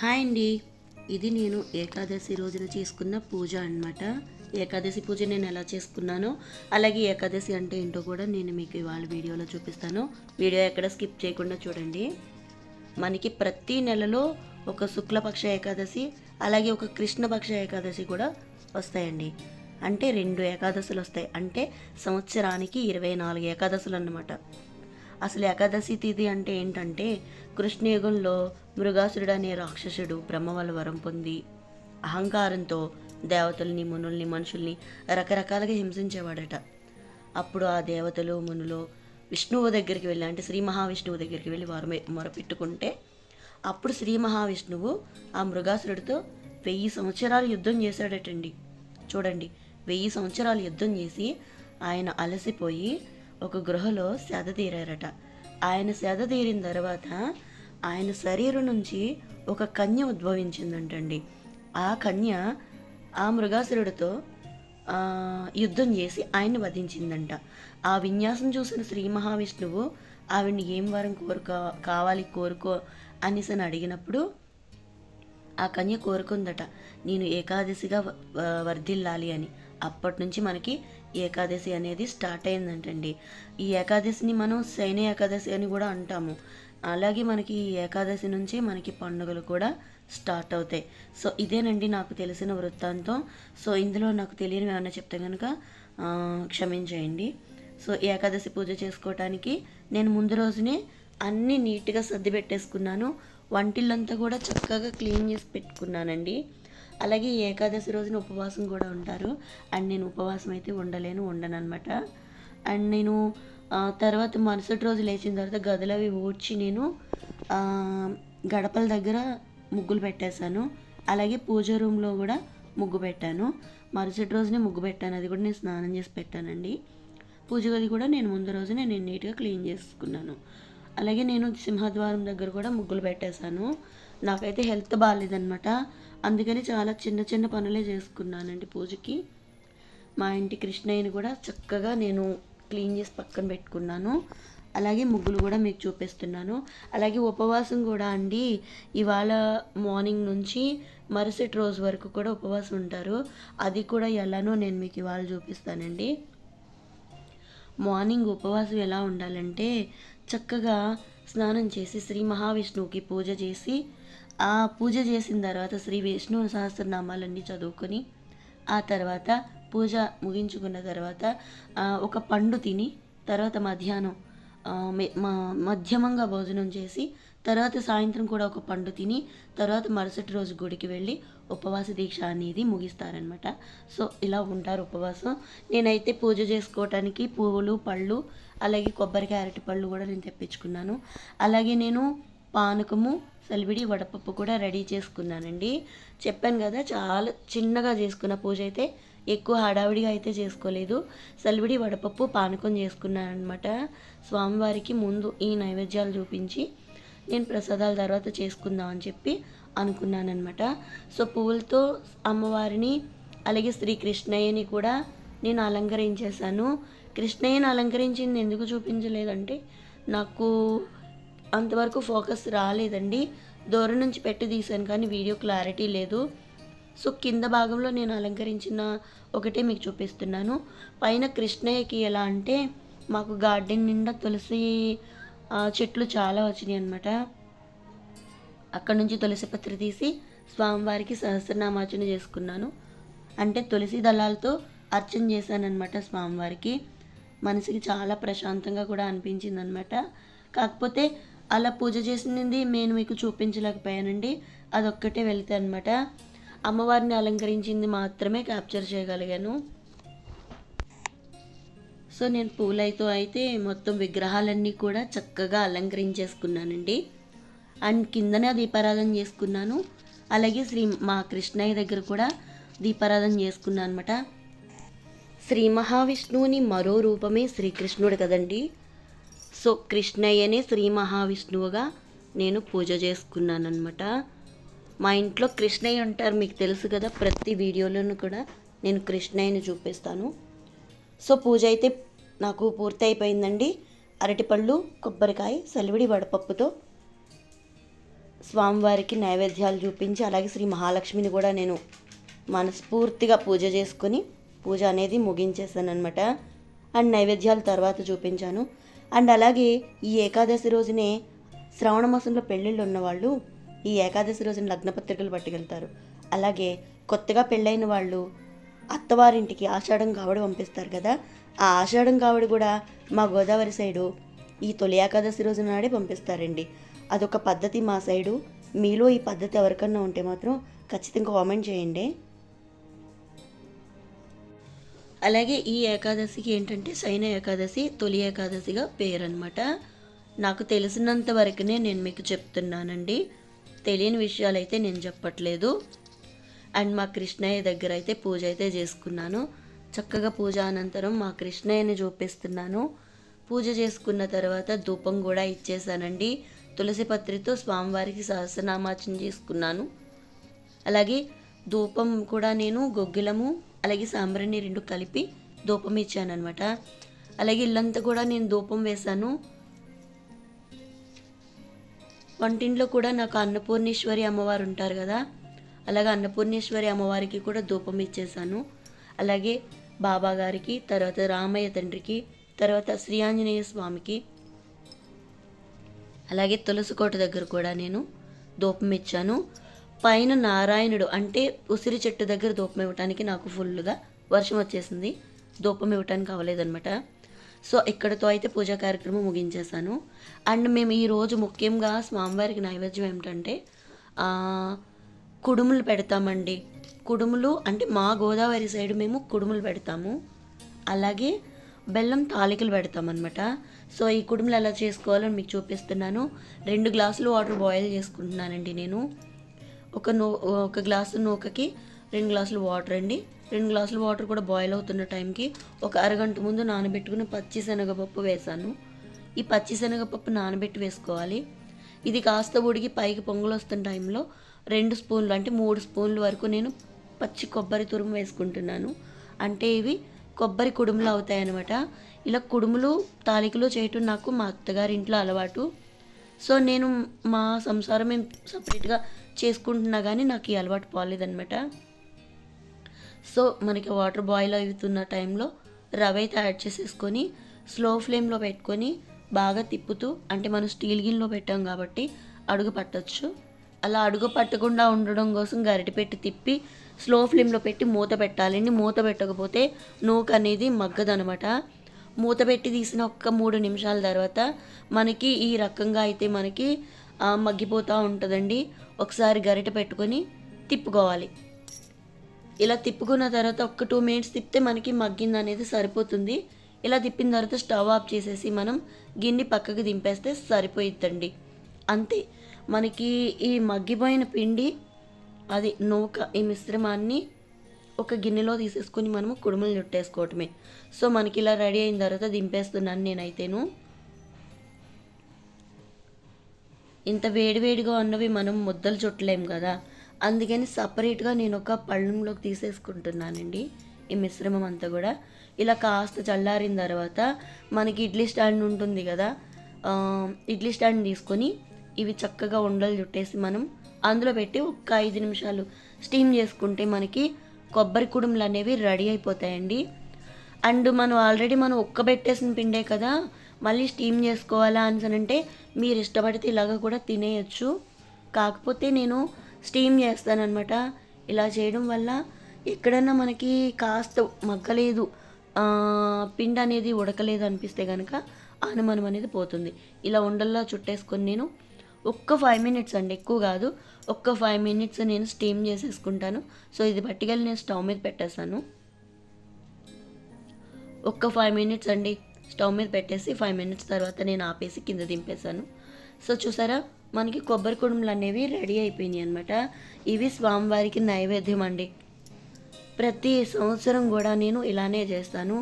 Hi అండి. ఇది నేను ఏకాదశి రోజున చేసుకున్న పూజ అన్నమాట. ఏకాదశి పూజ నేను ఎలా చేసుకున్నానో అలాగే ఏకాదశి అంటే ఏంటో కూడా నేను మీకు ఇవాళ వీడియోలో చూపిస్తాను. వీడియో ఎక్కడ స్కిప్ చేయకుండా చూడండి. మనకి ప్రతి నెలలో ఒక శుక్లపక్ష ఏకాదశి అలాగే ఒక కృష్ణపక్ష ఏకాదశి కూడా వస్తాయండి. అంటే రెండు ఏకాదశులు వస్తాయి. అంటే సంవత్సరానికి ఇరవై నాలుగు ఏకాదశులు అన్నమాట. అసలు ఏకాదశి తిథి అంటే ఏంటంటే కృష్ణయుగంలో మృగాసురుడు అనే రాక్షసుడు బ్రహ్మ వల్ల వరం పొంది అహంకారంతో దేవతల్ని మునుల్ని మనుషుల్ని రకరకాలుగా హింసించేవాడట. అప్పుడు ఆ దేవతలు మునులు విష్ణువు దగ్గరికి వెళ్ళి అంటే శ్రీ మహావిష్ణువు దగ్గరికి వెళ్ళి వారు మొరపెట్టుకుంటే అప్పుడు శ్రీ మహావిష్ణువు ఆ మృగాసురుడితో వెయ్యి సంవత్సరాలు యుద్ధం చేశాడటండి. చూడండి వెయ్యి సంవత్సరాలు యుద్ధం చేసి ఆయన అలసిపోయి ఒక గృహలో సెద తీరారట. ఆయన సెద తీరిన తర్వాత ఆయన శరీరం నుంచి ఒక కన్య ఉద్భవించిందంటండి. ఆ కన్య ఆ మృగాసురుడితో యుద్ధం చేసి ఆయన్ని వధించిందంట. ఆ విన్యాసం చూసిన శ్రీ మహావిష్ణువు ఆవిడ్ని ఏం వరం కోరుకో కావాలి కోరుకో అనేసి అని అడిగినప్పుడు ఆ కన్య కోరుకుందట నేను ఏకాదశిగా వ- వర్ధిల్లాలి అని. అప్పటి నుంచి మనకి ఏకాదశి అనేది స్టార్ట్ అయిందంటండి. ఈ ఏకాదశిని మనం శయన ఏకాదశి అని కూడా అంటాము. అలాగే మనకి ఈ ఏకాదశి నుంచి మనకి పండుగలు కూడా స్టార్ట్ అవుతాయి. సో ఇదేనండి నాకు తెలిసిన వృత్తాంతం. సో ఇందులో నాకు తెలియనివి ఏమైనా చెప్తే కనుక క్షమించేయండి. సో ఏకాదశి పూజ చేసుకోవటానికి నేను ముందు రోజునే అన్నీ నీట్గా సర్ది పెట్టేసుకున్నాను. వంటిల్లంతా కూడా చక్కగా క్లీన్ చేసి పెట్టుకున్నానండి. అలాగే ఏకాదశి రోజున ఉపవాసం కూడా ఉంటారు. అండ్ నేను ఉపవాసం అయితే ఉండలేను ఉండనమాట అండ్ నేను తర్వాత మరుసటి రోజు లేచిన తర్వాత గదులు అవి ఊడ్చి నేను గడపల దగ్గర ముగ్గులు పెట్టేశాను. అలాగే పూజ రూమ్లో కూడా ముగ్గు పెట్టాను. మరుసటి రోజునే ముగ్గు పెట్టాను. అది కూడా నేను స్నానం చేసి పెట్టానండి. పూజ గది కూడా నేను ముందు రోజు నేను నీట్గా క్లీన్ చేసుకున్నాను. అలాగే నేను సింహద్వారం దగ్గర కూడా ముగ్గులు పెట్టేశాను. నాకైతే హెల్త్ బాగాలేదనమాట అందుకని చాలా చిన్న చిన్న పనులే చేసుకున్నానండి పూజకి. మా ఇంటి కృష్ణయ్యని కూడా చక్కగా నేను క్లీన్ చేసి పక్కన పెట్టుకున్నాను. అలాగే ముగ్గులు కూడా మీకు చూపిస్తున్నాను. అలాగే ఉపవాసం కూడా అండి. ఇవాళ మార్నింగ్ నుంచి మరుసటి రోజు వరకు కూడా ఉపవాసం ఉంటారు. అది కూడా ఎలానో నేను మీకు ఇవాళ చూపిస్తానండి. మార్నింగ్ ఉపవాసం ఎలా ఉండాలంటే చక్కగా స్నానం చేసి శ్రీ మహావిష్ణువుకి పూజ చేసి ఆ పూజ చేసిన తర్వాత శ్రీ విష్ణు సహస్రనామాలన్నీ చదువుకొని ఆ తర్వాత పూజ ముగించుకున్న తర్వాత ఒక పండు తిని తర్వాత మధ్యాహ్నం మధ్యమంగా భోజనం చేసి తర్వాత సాయంత్రం కూడా ఒక పండు తిని తర్వాత మరుసటి రోజు గుడికి వెళ్ళి ఉపవాస దీక్ష అనేది ముగిస్తారనమాట సో ఇలా ఉంటారు ఉపవాసం. నేనైతే పూజ చేసుకోవటానికి పువ్వులు పళ్ళు అలాగే కొబ్బరికాయ అరటి పళ్ళు కూడా నేను తెప్పించుకున్నాను. అలాగే నేను పానకము సలివిడి వడపప్పు కూడా రెడీ చేసుకున్నానండి. చెప్పాను కదా చాలా చిన్నగా చేసుకున్న పూజ అయితే ఎక్కువ హడావిడిగా అయితే చేసుకోలేదు. సలివిడి వడపప్పు పానకం చేసుకున్నాను అనమాట స్వామివారికి ముందు ఈ నైవేద్యాలు చూపించి నేను ప్రసాదాల తర్వాత చేసుకుందాం అని చెప్పి అనుకున్నానమాట సో పువ్వులతో అమ్మవారిని అలాగే శ్రీ కృష్ణయ్యని కూడా నేను అలంకరించేశాను. కృష్ణయ్యని అలంకరించింది ఎందుకు చూపించలేదంటే నాకు అంతవరకు ఫోకస్ రాలేదండి. దూరం నుంచి పెట్టి తీశాను కానీ వీడియో క్లారిటీ లేదు. సో కింద భాగంలో నేను అలంకరించిన ఒకటే మీకు చూపిస్తున్నాను. పైన కృష్ణయ్యకి ఎలా అంటే మాకు గార్డెన్ నిండా తులసి చెట్లు చాలా వచ్చినాయి అనమాట అక్కడ నుంచి తులసి పత్రి తీసి స్వామివారికి సహస్రనామార్చన చేసుకున్నాను. అంటే తులసి దళాలతో అర్చన చేశానన్నమాట స్వామివారికి. మనసుకి చాలా ప్రశాంతంగా కూడా అనిపించింది అనమాట కాకపోతే అలా పూజ చేసింది నేను మీకు చూపించలేకపోయానండి. అదొక్కటే వెళ్తే అనమాట అమ్మవారిని అలంకరించింది మాత్రమే క్యాప్చర్ చేయగలిగాను. సో నేను పూలైతో అయితే మొత్తం విగ్రహాలన్నీ కూడా చక్కగా అలంకరించేసుకున్నానండి. అండ్ కిందనే దీపారాధన చేసుకున్నాను. అలాగే శ్రీ మా కృష్ణయ్య దగ్గర కూడా దీపారాధన చేసుకున్నాను అనమాట శ్రీ మహావిష్ణువుని మరో రూపమే శ్రీకృష్ణుడు కదండి. సో కృష్ణయ్యనే శ్రీ మహావిష్ణువుగా నేను పూజ చేసుకున్నాను అనమాట మా ఇంట్లో కృష్ణయ్య ఉంటారు మీకు తెలుసు కదా ప్రతి వీడియోలోనూ కూడా నేను కృష్ణయ్యని చూపిస్తాను. సో పూజ అయితే నాకు పూర్తి అయిపోయిందండి అరటిపళ్ళు కొబ్బరికాయ సలివిడి వడపప్పుతో స్వామివారికి నైవేద్యాలు చూపించి అలాగే శ్రీ మహాలక్ష్మిని కూడా నేను మనస్ఫూర్తిగా పూజ చేసుకొని పూజ అనేది ముగించేసాను అనమాట అండ్ నైవేద్యాలు తర్వాత చూపించాను. అండ్ అలాగే ఈ ఏకాదశి రోజునే శ్రావణ మాసంలో పెళ్ళిళ్ళు ఉన్నవాళ్ళు ఈ ఏకాదశి రోజున లగ్నపత్రికలు పట్టుకెళ్తారు. అలాగే కొత్తగా పెళ్ళైన వాళ్ళు అత్తవారింటికి ఆషాఢం కావడి పంపిస్తారు కదా ఆ ఆషాఢం కావడి కూడా మా గోదావరి సైడు ఈ తొలి ఏకాదశి రోజు నాడే పంపిస్తారండి. అదొక పద్ధతి మా సైడు. మీలో ఈ పద్ధతి ఎవరికన్నా ఉంటే మాత్రం ఖచ్చితంగా కామెంట్ చేయండి. అలాగే ఈ ఏకాదశికి ఏంటంటే శయన ఏకాదశి తొలి ఏకాదశిగా పేరన్నమాట. నాకు తెలిసినంత వరకునే నేను మీకు చెప్తున్నానండి. తెలియని విషయాలు అయితే నేను చెప్పట్లేదు. అండ్ మా కృష్ణయ్య దగ్గర అయితే పూజ అయితే చేసుకున్నాను. చక్కగా పూజ అనంతరం మా కృష్ణయ్యని చూపిస్తున్నాను. పూజ చేసుకున్న తర్వాత ధూపం కూడా ఇచ్చేసానండి తులసి పత్రితో స్వామివారికి సహస్రనామాచన చేసుకున్నాను. అలాగే ధూపం కూడా నేను గొగ్గిలము అలాగే సాంబ్రాణి రెండు కలిపి ధూపం ఇచ్చాను అనమాట అలాగే ఇల్లంతా కూడా నేను ధూపం వేశాను. వంటింట్లో కూడా నాకు అన్నపూర్ణేశ్వరి అమ్మవారు ఉంటారు కదా అలాగే అన్నపూర్ణేశ్వరి అమ్మవారికి కూడా ధూపం ఇచ్చేసాను అలాగే బాబా గారికి తర్వాత రామయ్య తండ్రికి తర్వాత శ్రీ ఆంజనేయ స్వామికి అలాగే తులసి కోట దగ్గర కూడా నేను ధూపం ఇచ్చాను. పైన నారాయణుడు అంటే ఉసిరి చెట్టు దగ్గర ధూపం ఇవ్వటానికి నాకు ఫుల్గా వర్షం వచ్చేసింది. ధూపం ఇవ్వటానికి అవ్వలేదన్నమాట. సో ఇక్కడతో అయితే పూజా కార్యక్రమం ముగించేశాను. అండ్ మేము ఈరోజు ముఖ్యంగా స్వామివారికి నైవేద్యం ఏమిటంటే కుడుములు పెడతామండి. కుడుములు అంటే మా గోదావరి సైడ్ మేము కుడుములు పెడతాము. అలాగే బెల్లం తాలికలు పెడతామన్నమాట. సో ఈ కుడుములు ఎలా చేసుకోవాలో మీకు చూపిస్తున్నాను. రెండు గ్లాసులు వాటర్ బాయిల్ చేసుకుంటున్నానండి నేను. ఒక నూ ఒక గ్లాసు నూకకి రెండు గ్లాసులు వాటర్ అండి. రెండు గ్లాసులు వాటర్ కూడా బాయిల్ అవుతున్న టైంకి ఒక అరగంట ముందు నానబెట్టుకుని పచ్చి శనగపప్పు వేసాను. ఈ పచ్చి శనగపప్పు నానబెట్టి వేసుకోవాలి. ఇది కాస్త ఉడికి పైకి పొంగులు వస్తున్న టైంలో రెండు స్పూన్లు అంటే మూడు స్పూన్లు వరకు నేను పచ్చి కొబ్బరి తురుము వేసుకుంటున్నాను. అంటే ఇవి కొబ్బరి కుడుములు అవుతాయి అన్నమాట ఇలా కుడుములు తాలికలు చేయటం నాకు మా అత్తగారి ఇంట్లో అలవాటు. సో నేను మా సంసారం మేము సపరేట్గా చేసుకుంటున్నా కానీ నాకు ఈ అలవాటు పోలేదనమాట సో మనకి వాటర్ బాయిల్ అవుతున్న టైంలో రవ అయితే యాడ్ చేసేసుకొని స్లో ఫ్లేమ్లో పెట్టుకొని బాగా తిప్పుతూ అంటే మనం స్టీల్ గిన్నెలో పెట్టాం కాబట్టి అడుగు పట్టచ్చు. అలా అడుగు పట్టకుండా ఉండడం కోసం గరిటె పెట్టి తిప్పి స్లో ఫ్లేమ్లో పెట్టి మూత పెట్టాలండి మూత పెట్టకపోతే నూక అనేది మగ్గదనమాట మూత పెట్టి తీసిన ఒక్క మూడు నిమిషాల తర్వాత మనకి ఈ రకంగా అయితే మనకి మగ్గిపోతూ ఉంటుందండి. ఒకసారి గరిటె పెట్టుకొని తిప్పుకోవాలి. ఇలా తిప్పుకున్న తర్వాత ఒక టూ మినిట్స్ తిప్పితే మనకి మగ్గింది అనేది సరిపోతుంది. ఇలా తిప్పిన తర్వాత స్టవ్ ఆఫ్ చేసేసి మనం గిన్నె పక్కకు దింపేస్తే సరిపోయిద్దండి. అంతే. మనకి ఈ మగ్గిపోయిన పిండి అది నూక ఈ మిశ్రమాన్ని ఒక గిన్నెలో తీసేసుకొని మనము కుడుములు చుట్టేసుకోవటమే. సో మనకి ఇలా రెడీ అయిన తర్వాత దింపేస్తున్నాను నేనైతేను. ఇంత వేడివేడిగా ఉన్నవి మనం ముద్దలు చుట్టలేం కదా. అందుకని సపరేట్గా నేను ఒక పళ్ళంలోకి తీసేసుకుంటున్నానండి. ఈ మిశ్రమం అంతా కూడా. ఇలా కాస్త చల్లారిన తర్వాత మనకి ఇడ్లీ స్టాండ్ ఉంటుంది కదా. ఇడ్లీ స్టాండ్ తీసుకొని ఇవి చక్కగా ఉండలు చుట్టేసి మనం అందులో పెట్టి ఒక ఐదు నిమిషాలు స్టీమ్ చేసుకుంటే మనకి కొబ్బరి కుడుములు అనేవి రెడీ అయిపోతాయండి. అండ్ మనం ఆల్రెడీ మనం ఉక్కబెట్టేసిన పిండే కదా మళ్ళీ స్టీమ్ చేసుకోవాలా అని అంటే మీరు ఇష్టపడితే ఇలాగ కూడా తినేయచ్చు. కాకపోతే నేను స్టీమ్ చేస్తానన్నమాట. ఇలా చేయడం వల్ల ఎక్కడన్నా మనకి కాస్త మగ్గలేదు పిండ పిండి అనేది ఉడకలేదు అనిపిస్తే కనుక అనుమానం అనేది పోతుంది. ఇలా ఉండల్లా చుట్టేసుకొని నేను ఒక్క ఫైవ్ మినిట్స్ అండి ఎక్కువ కాదు ఒక్క ఫైవ్ మినిట్స్ నేను స్టీమ్ చేసేసుకుంటాను. సో ఇది పట్టుకెళ్ళి నేను స్టవ్ మీద పెట్టేస్తాను ఒక్క ఫైవ్ మినిట్స్ అండి. స్టవ్ మీద పెట్టేసి ఫైవ్ మినిట్స్ తర్వాత నేను ఆపేసి కింద దింపేశాను. సో చూసారా మనకి కొబ్బరి కుడుములు అనేవి రెడీ అయిపోయినాయి అనమాట ఇవి స్వామివారికి నైవేద్యం అండి. ప్రతి సంవత్సరం కూడా నేను ఇలానే చేస్తాను.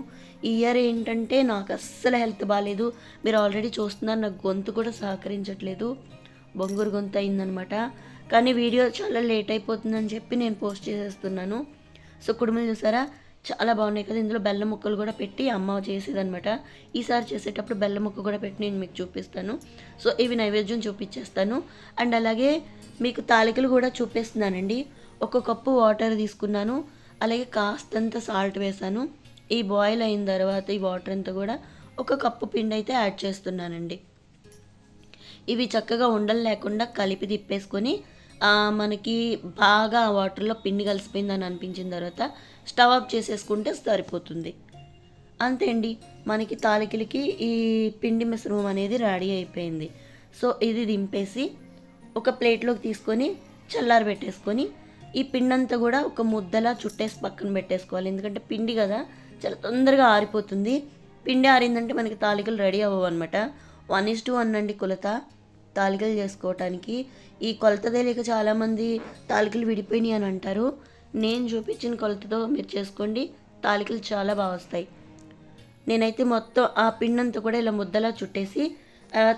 ఈ ఇయర్ ఏంటంటే నాకు అస్సలు హెల్త్ బాగాలేదు మీరు ఆల్రెడీ చూస్తున్నారు నాకు గొంతు కూడా సహకరించట్లేదు. బొంగురు గొంతు అయిందనమాట కానీ వీడియో చాలా లేట్ అయిపోతుందని చెప్పి నేను పోస్ట్ చేసేస్తున్నాను. సో కుడుములు చూసారా చాలా బాగున్నాయి కదా. ఇందులో బెల్లం ముక్కలు కూడా పెట్టి అమ్మ చేసేదనమాట ఈసారి చేసేటప్పుడు బెల్లం ముక్క కూడా పెట్టి నేను మీకు చూపిస్తాను. సో ఇవి నైవేద్యం చూపించేస్తాను అండ్ అలాగే మీకు తాలికలు కూడా చూపిస్తున్నానండి. ఒక కప్పు వాటర్ తీసుకున్నాను. అలాగే కాస్తంత సాల్ట్ వేసాను. ఈ బాయిల్ అయిన తర్వాత ఈ వాటర్ అంతా కూడా ఒక కప్పు పిండి అయితే యాడ్ చేస్తున్నానండి. ఇవి చక్కగా ఉండలు లేకుండా కలిపి తిప్పేసుకొని మనకి బాగా వాటర్లో పిండి కలిసిపోయిందని అనిపించిన తర్వాత స్టవ్ ఆఫ్ చేసేసుకుంటే సరిపోతుంది. అంతే అండి మనకి తాలికలకి ఈ పిండి మిశ్రమం అనేది రెడీ అయిపోయింది. సో ఇది దింపేసి ఒక ప్లేట్లోకి తీసుకొని చల్లారి పెట్టేసుకొని ఈ పిండి అంతా కూడా ఒక ముద్దలా చుట్టేసి పక్కన పెట్టేసుకోవాలి. ఎందుకంటే పిండి కదా చాలా తొందరగా ఆరిపోతుంది. పిండి ఆరిందంటే మనకి తాలికలు రెడీ అవ్వవు అనమాట వన్ ఇస్ టూ వన్ అండి కొలత. తాలికలు చేసుకోవటానికి. ఈ కొలత తెలియక చాలామంది తాలికలు విడిపోయినాయి అని అంటారు. నేను చూపించిన కొలతతో మీరు చేసుకోండి. తాలికలు చాలా బాగా వస్తాయి. నేనైతే మొత్తం ఆ పిండి కూడా ఇలా ముద్దలా చుట్టేసి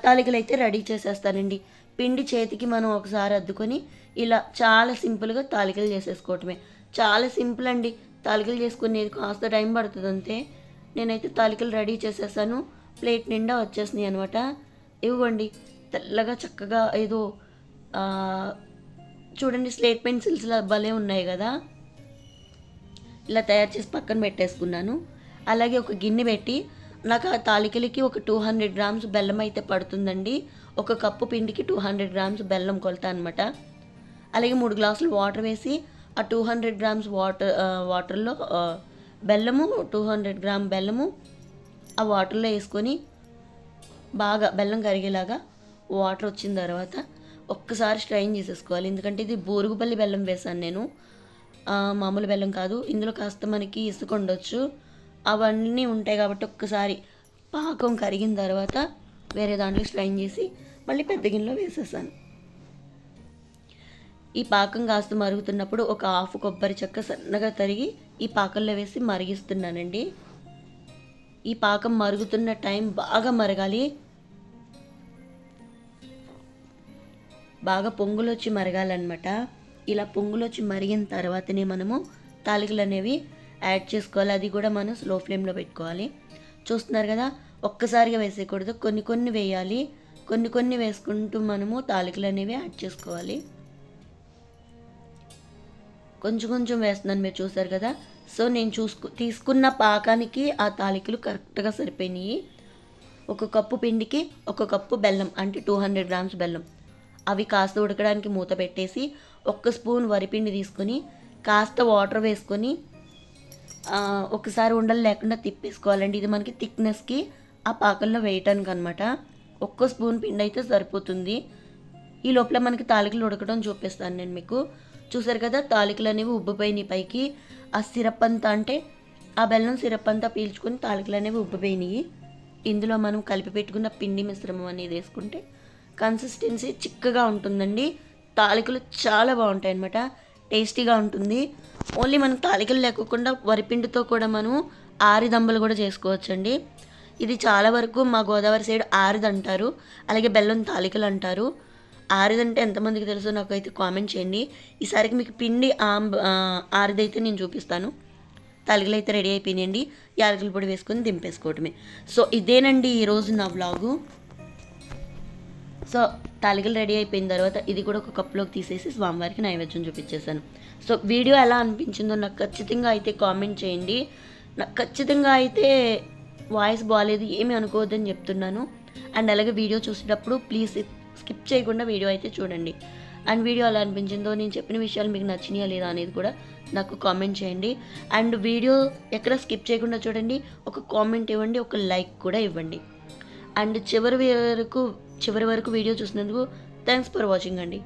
తాలికలు అయితే రెడీ చేసేస్తానండి. పిండి చేతికి మనం ఒకసారి అద్దుకొని ఇలా చాలా సింపుల్గా తాలికలు చేసేసుకోవటమే. చాలా సింపుల్ అండి. తాలికలు చేసుకునేది కాస్త టైం పడుతుంది అంతే. నేనైతే తాలికలు రెడీ చేసేసాను. ప్లేట్ నిండా వచ్చేసినాయి అనమాట ఇవ్వండి. తెల్లగా చక్కగా ఏదో చూడండి స్లేట్ పెన్సిల్స్ భలే ఉన్నాయి కదా. ఇలా తయారు చేసి పక్కన పెట్టేసుకున్నాను. అలాగే ఒక గిన్నె పెట్టి నాకు ఆ తాలికలకి ఒక టూ హండ్రెడ్ గ్రామ్స్ బెల్లం అయితే పడుతుందండి. ఒక కప్పు పిండికి టూ హండ్రెడ్ గ్రామ్స్ బెల్లం కొలత అనమాట అలాగే మూడు గ్లాసులు వాటర్ వేసి ఆ టూ హండ్రెడ్ గ్రామ్స్ వాటర్ వాటర్లో బెల్లము టూ హండ్రెడ్ గ్రామ్ బెల్లము ఆ వాటర్లో వేసుకొని బాగా బెల్లం కరిగేలాగా వాటర్ వచ్చిన తర్వాత ఒక్కసారి స్ట్రైన్ చేసేసుకోవాలి. ఎందుకంటే ఇది బోరుగుపల్లి బెల్లం వేసాను నేను. మామూలు బెల్లం కాదు. ఇందులో కాస్త మనకి ఇసుక ఉండొచ్చు. అవన్నీ ఉంటాయి కాబట్టి ఒక్కసారి పాకం కరిగిన తర్వాత వేరే దాంట్లో స్ట్రైన్ చేసి మళ్ళీ పెద్ద గిన్నెలో వేసేసాను. ఈ పాకం కాస్త మరుగుతున్నప్పుడు ఒక హాఫ్ కొబ్బరి చెక్క సన్నగా తరిగి ఈ పాకంలో వేసి మరిగిస్తున్నానండి. ఈ పాకం మరుగుతున్న టైం బాగా మరగాలి. బాగా పొంగులు వచ్చి మరగాలన్నమాట. ఇలా పొంగులు వచ్చి మరిగిన తర్వాతనే మనము తాలికలు అనేవి యాడ్ చేసుకోవాలి. అది కూడా మనం స్లో ఫ్లేమ్లో పెట్టుకోవాలి. చూస్తున్నారు కదా ఒక్కసారిగా వేసేయకూడదు. కొన్ని కొన్ని వేయాలి. కొన్ని కొన్ని వేసుకుంటూ మనము తాలికలు అనేవి యాడ్ చేసుకోవాలి. కొంచెం కొంచెం వేస్తున్నాను మీరు చూసారు కదా. సో నేను చూసుకు తీసుకున్న పాకానికి ఆ తాలికలు కరెక్ట్గా సరిపోయినాయి. ఒక కప్పు పిండికి ఒక కప్పు బెల్లం అంటే టూ హండ్రెడ్ గ్రామ్స్ బెల్లం. అవి కాస్త ఉడకడానికి మూత పెట్టేసి ఒక్క స్పూన్ వరిపిండి తీసుకొని కాస్త వాటర్ వేసుకొని ఒకసారి ఉండలు లేకుండా తిప్పేసుకోవాలండి. ఇది మనకి థిక్నెస్కి ఆ పాకంలో వేయటానికి అనమాట ఒక్క స్పూన్ పిండి అయితే సరిపోతుంది. ఈ లోపల మనకి తాలికలు ఉడకడం చూపిస్తాను నేను మీకు. చూసారు కదా తాలికలు అనేవి ఉబ్బిపోయినాయి పైకి. ఆ సిరప్ అంతా అంటే ఆ బెల్లం సిరప్ అంతా పీల్చుకొని తాలికలు అనేవి ఉబ్బిపోయినాయి. ఇందులో మనం కలిపి పెట్టుకున్న పిండి మిశ్రమం అనేది వేసుకుంటే కన్సిస్టెన్సీ చిక్కగా ఉంటుందండి. తాలికలు చాలా బాగుంటాయి అన్నమాట టేస్టీగా ఉంటుంది. ఓన్లీ మనం తాలికలు లేకుండా వరిపిండితో కూడా మనం ఆరిదంబలు కూడా చేసుకోవచ్చండి. ఇది చాలా వరకు మా గోదావరి సైడ్ ఆరిది అంటారు అలాగే బెల్లం తాలికలు అంటారు. ఆరిదంటే ఎంతమందికి తెలుసో నాకు అయితే కామెంట్ చేయండి. ఈసారికి మీకు పిండి ఆంబ ఆరిదైతే నేను చూపిస్తాను. తాలికలు అయితే రెడీ అయిపోయినాయండి. యాలకుల పొడి వేసుకొని దింపేసుకోవటమే. సో ఇదేనండి ఈరోజు నా వ్లాగు. సో తాలికలు రెడీ అయిపోయిన తర్వాత ఇది కూడా ఒక కప్లోకి తీసేసి స్వామివారికి నైవేద్యం చూపించేశాను. సో వీడియో ఎలా అనిపించిందో నాకు ఖచ్చితంగా అయితే కామెంట్ చేయండి. నాకు ఖచ్చితంగా అయితే వాయిస్ బాగాలేదు ఏమీ అనుకోవద్దని చెప్తున్నాను. అండ్ అలాగే వీడియో చూసేటప్పుడు ప్లీజ్ స్కిప్ చేయకుండా వీడియో అయితే చూడండి. అండ్ వీడియో ఎలా అనిపించిందో నేను చెప్పిన విషయాలు మీకు నచ్చినాయా లేదా అనేది కూడా నాకు కామెంట్ చేయండి. అండ్ వీడియో ఎక్కడ స్కిప్ చేయకుండా చూడండి ఒక కామెంట్ ఇవ్వండి ఒక లైక్ కూడా ఇవ్వండి. అండ్ చివరి వరకు చివరి వరకు వీడియో చూసినందుకు థ్యాంక్స్ ఫర్ వాచింగ్ అండి.